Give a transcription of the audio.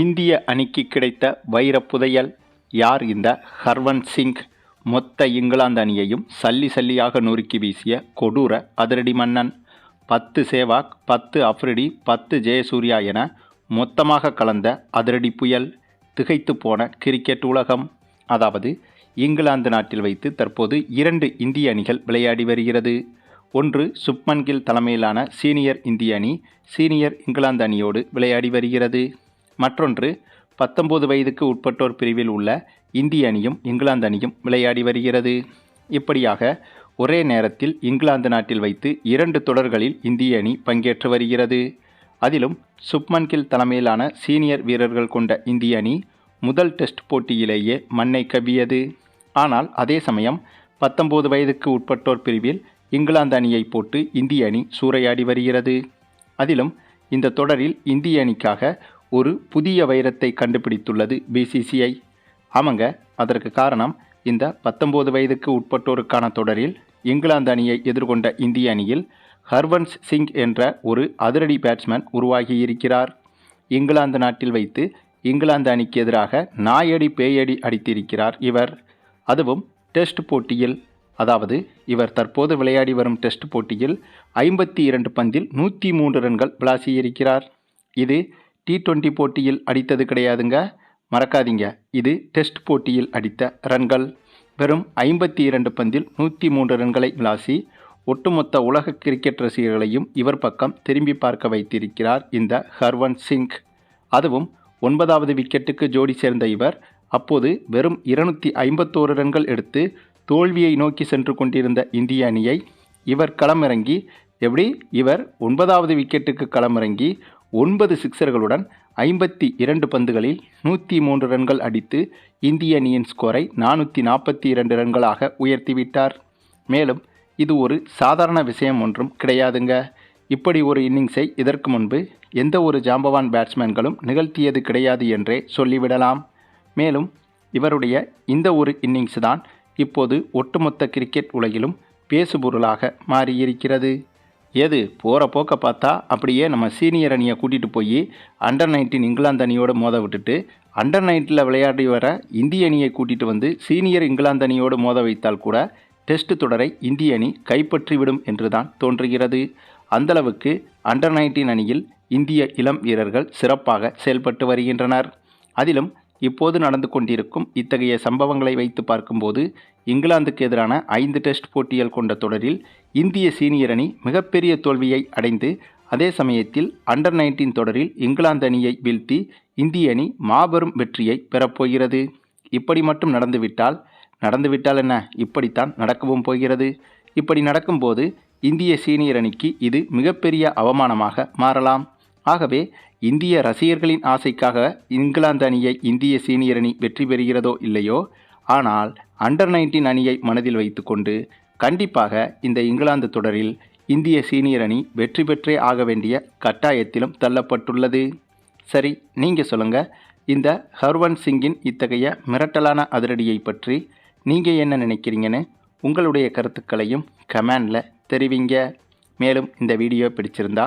இந்திய அணிக்கு கிடைத்த வைர புதையல் யார் இந்த ஹர்வன் சிங்? மொத்த இங்கிலாந்து அணியையும் சல்லி சல்லியாக நொறுக்கி வீசிய கொடூர அதிரடி மன்னன். பத்து சேவாக் பத்து அஃப்ரிடி பத்து ஜெயசூர்யா என மொத்தமாக கலந்த அதிரடி புயல் திகைத்து போன கிரிக்கெட் உலகம். அதாவது இங்கிலாந்து நாட்டில் வைத்து தற்போது இரண்டு இந்திய அணிகள் விளையாடி வருகிறது. ஒன்று சுப்மன் கில் தலைமையிலான சீனியர் இந்திய அணி சீனியர் இங்கிலாந்து அணியோடு விளையாடி வருகிறது. மற்றொன்று பத்தொன்பது வயதுக்கு உட்பட்டோர் பிரிவில் உள்ள இந்திய அணியும் இங்கிலாந்து அணியும் விளையாடி வருகிறது. இப்படியாக ஒரே நேரத்தில் இங்கிலாந்து நாட்டில் வைத்து இரண்டு தொடர்களில் இந்திய அணி பங்கேற்று வருகிறது. அதிலும் சுப்மன் கில் தலைமையிலான சீனியர் வீரர்கள் கொண்ட இந்திய அணி முதல் டெஸ்ட் போட்டியிலேயே மண்ணை கவ்வியது. ஆனால் அதே சமயம் பத்தொன்பது வயதுக்கு உட்பட்டோர் பிரிவில் இங்கிலாந்து அணியை போட்டு இந்திய அணி சூறையாடி வருகிறது. அதிலும் இந்த தொடரில் இந்திய அணிக்காக ஒரு புதிய வைரத்தை கண்டுபிடித்துள்ளது பிசிசிஐ ஆமாங்க அதற்கு காரணம் இந்த பத்தொன்பது வயதுக்கு உட்பட்டோருக்கான தொடரில் இங்கிலாந்து அணியை எதிர்கொண்ட இந்திய அணியில் ஹர்வன்ஸ் சிங் என்ற ஒரு அதிரடி பேட்ஸ்மேன் உருவாகியிருக்கிறார். இங்கிலாந்து நாட்டில் வைத்து இங்கிலாந்து அணிக்கு எதிராக நாயடி பேயடி அடித்திருக்கிறார் இவர். அதுவும் டெஸ்ட் போட்டியில் அதாவது இவர் தற்போது விளையாடி வரும் டெஸ்ட் போட்டியில் ஐம்பத்தி இரண்டு பந்தில் நூற்றி மூன்று ரன்கள் விளாசியிருக்கிறார். இது டி டுவெண்ட்டி போட்டியில் அடித்தது கிடையாதுங்க. மறக்காதீங்க. இது டெஸ்ட் போட்டியில் அடித்த ரன்கள். வெறும் ஐம்பத்தி இரண்டு பந்தில் நூற்றி மூன்று ரன்களை விளாசி ஒட்டுமொத்த உலக கிரிக்கெட் ரசிகர்களையும் இவர் பக்கம் திரும்பி பார்க்க வைத்திருக்கிறார் இந்த ஹர்வன் சிங். அதுவும் ஒன்பதாவது விக்கெட்டுக்கு ஜோடி சேர்ந்த இவர் அப்போது வெறும் இருநூத்தி ஐம்பத்தோரு ரன்கள் எடுத்து தோல்வியை நோக்கி சென்று கொண்டிருந்த இந்திய அணியை இவர் களமிறங்கி எப்படி? இவர் ஒன்பதாவது விக்கெட்டுக்கு களமிறங்கி ஒன்பது சிக்சர்களுடன் ஐம்பத்தி இரண்டு பந்துகளில் நூற்றி மூன்று ரன்கள் அடித்து இந்திய அணியின் ஸ்கோரை நானூற்றி நாற்பத்தி இரண்டு ரன்களாக உயர்த்திவிட்டார். மேலும் இது ஒரு சாதாரண விஷயம் ஒன்றும் கிடையாதுங்க. இப்படி ஒரு இன்னிங்ஸை இதற்கு முன்பு எந்த ஒரு ஜாம்பவான் பேட்ஸ்மேன்களும் நிகழ்த்தியது கிடையாது என்றே சொல்லிவிடலாம். மேலும் இவருடைய இந்த ஒரு இன்னிங்ஸ் தான் இப்போது ஒட்டுமொத்த கிரிக்கெட் உலகிலும் பேசுபொருளாக மாறியிருக்கிறது. எது? போகிற போக்க பார்த்தா அப்படியே நம்ம சீனியர் அணியை கூட்டிகிட்டு போய் அண்டர் நைன்டீன் இங்கிலாந்து அணியோடு மோத விட்டுட்டு அண்டர் நைன்ட்டில் விளையாடி வர இந்திய அணியை கூட்டிகிட்டு வந்து சீனியர் இங்கிலாந்து அணியோடு மோத வைத்தால் கூட டெஸ்ட் தொடரை இந்திய அணி கைப்பற்றிவிடும் என்று தான் தோன்றுகிறது. அந்தளவுக்கு அண்டர் நைன்டீன் அணியில் இந்திய இளம் வீரர்கள் சிறப்பாக செயல்பட்டு வருகின்றனர். அதிலும் இப்போது நடந்து கொண்டிருக்கும் இத்தகைய சம்பவங்களை வைத்து பார்க்கும்போது இங்கிலாந்துக்கு எதிரான ஐந்து டெஸ்ட் போட்டிகள் கொண்ட தொடரில் இந்திய சீனியர் அணி மிகப்பெரிய தோல்வியை அடைந்து அதே சமயத்தில் அண்டர் நைன்டீன் தொடரில் இங்கிலாந்து அணியை வீழ்த்தி இந்திய அணி மாபெரும் வெற்றியை பெறப்போகிறது இப்படி மட்டும் நடந்துவிட்டால் நடந்துவிட்டால் என்ன? இப்படித்தான் நடக்கவும் போகிறது. இப்படி நடக்கும்போது இந்திய சீனியர் அணிக்கு இது மிகப்பெரிய அவமானமாக மாறலாம். ஆகவே இந்திய ரசிகர்களின் ஆசைக்காக இங்கிலாந்து அணியை இந்திய சீனியர் அணி வெற்றி பெறுகிறதோ இல்லையோ? ஆனால் அண்டர் நைன்டீன் அணியை மனதில் வைத்துக்கொண்டு கண்டிப்பாக இந்த இங்கிலாந்து தொடரில் இந்திய சீனியர் அணி வெற்றி பெற்றே ஆக வேண்டிய கட்டாயத்திலும் தள்ளப்பட்டுள்ளது. சரி நீங்கள் சொல்லுங்கள் இந்த ஹர்வன் சிங்கின் இத்தகைய மிரட்டலான அதிரடியை பற்றி நீங்கள் என்ன நினைக்கிறீங்கன்னு? உங்களுடைய கருத்துக்களையும் கமெண்டில் தெரிவிங்க. மேலும் இந்த வீடியோ பிடிச்சிருந்தா